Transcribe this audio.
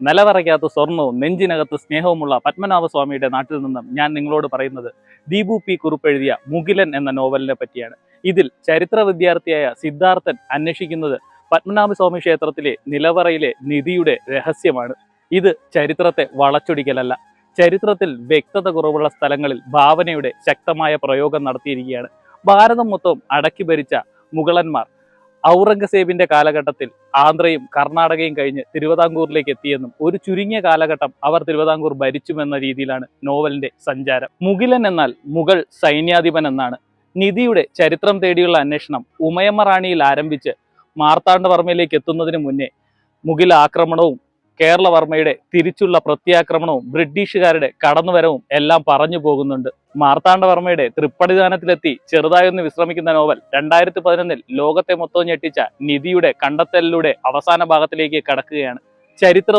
നിലവറയ്ക്കകത്ത് സ്വർണവും നെഞ്ചിനകത്ത് സ്നേഹവുമുള്ള പത്മനാഭസ്വാമിയുടെ നാട്ടിൽ നിന്നും ഞാൻ നിങ്ങളോട് പറയുന്നത് ദീപു പി കുറുപ്പ് എഴുതിയ മുകിലൻ എന്ന നോവലിനെ പറ്റിയാണ്. ഇതിൽ ചരിത്ര വിദ്യാർത്ഥിയായ സിദ്ധാർത്ഥൻ അന്വേഷിക്കുന്നത് പത്മനാഭസ്വാമി ക്ഷേത്രത്തിലെ നിലവറയിലെ നിധിയുടെ രഹസ്യമാണ്. ഇത് ചരിത്രത്തെ വളച്ചൊടിക്കലല്ല. ചരിത്രത്തിൽ വ്യക്തത കുറവുള്ള സ്ഥലങ്ങളിൽ ഭാവനയുടെ ശക്തമായ പ്രയോഗം നടത്തിയിരിക്കുകയാണ്. ഭാരതം മൊത്തം അടക്കി ഭരിച്ച മുഗളന്മാർ ഔറംഗസേബിന്റെ കാലഘട്ടത്തിൽ ആന്ധ്രയും കർണാടകയും കഴിഞ്ഞ് തിരുവിതാംകൂറിലേക്ക് എത്തിയെന്നും ഒരു ചുരുങ്ങിയ കാലഘട്ടം അവർ തിരുവിതാംകൂർ ഭരിച്ചുമെന്ന രീതിയിലാണ് നോവലിന്റെ സഞ്ചാരം. മുഗിലൻ എന്നാൽ മുഗൾ സൈന്യാധിപൻ എന്നാണ്. നിധിയുടെ ചരിത്രം തേടിയുള്ള അന്വേഷണം ഉമയമ്മ റാണിയിൽ ആരംഭിച്ച് മാർത്താണ്ഡവർമ്മയിലേക്ക് എത്തുന്നതിന് മുന്നേ മുഗിൽ ആക്രമണവും കേരളവർമ്മയുടെ തിരിച്ചുള്ള പ്രത്യാക്രമണവും ബ്രിട്ടീഷുകാരുടെ കടന്നുവരവും എല്ലാം പറഞ്ഞു പോകുന്നുണ്ട്. മാർത്താണ്ഡവർമ്മയുടെ തൃപ്പടിദാനത്തിലെത്തി ചെറുതായൊന്ന് വിശ്രമിക്കുന്ന നോവൽ രണ്ടായിരത്തി പതിനൊന്നിൽ ലോകത്തെ മൊത്തം ഞെട്ടിച്ച നിധിയുടെ കണ്ടെത്തലിലൂടെ അവസാന ഭാഗത്തിലേക്ക് കടക്കുകയാണ്. ചരിത്ര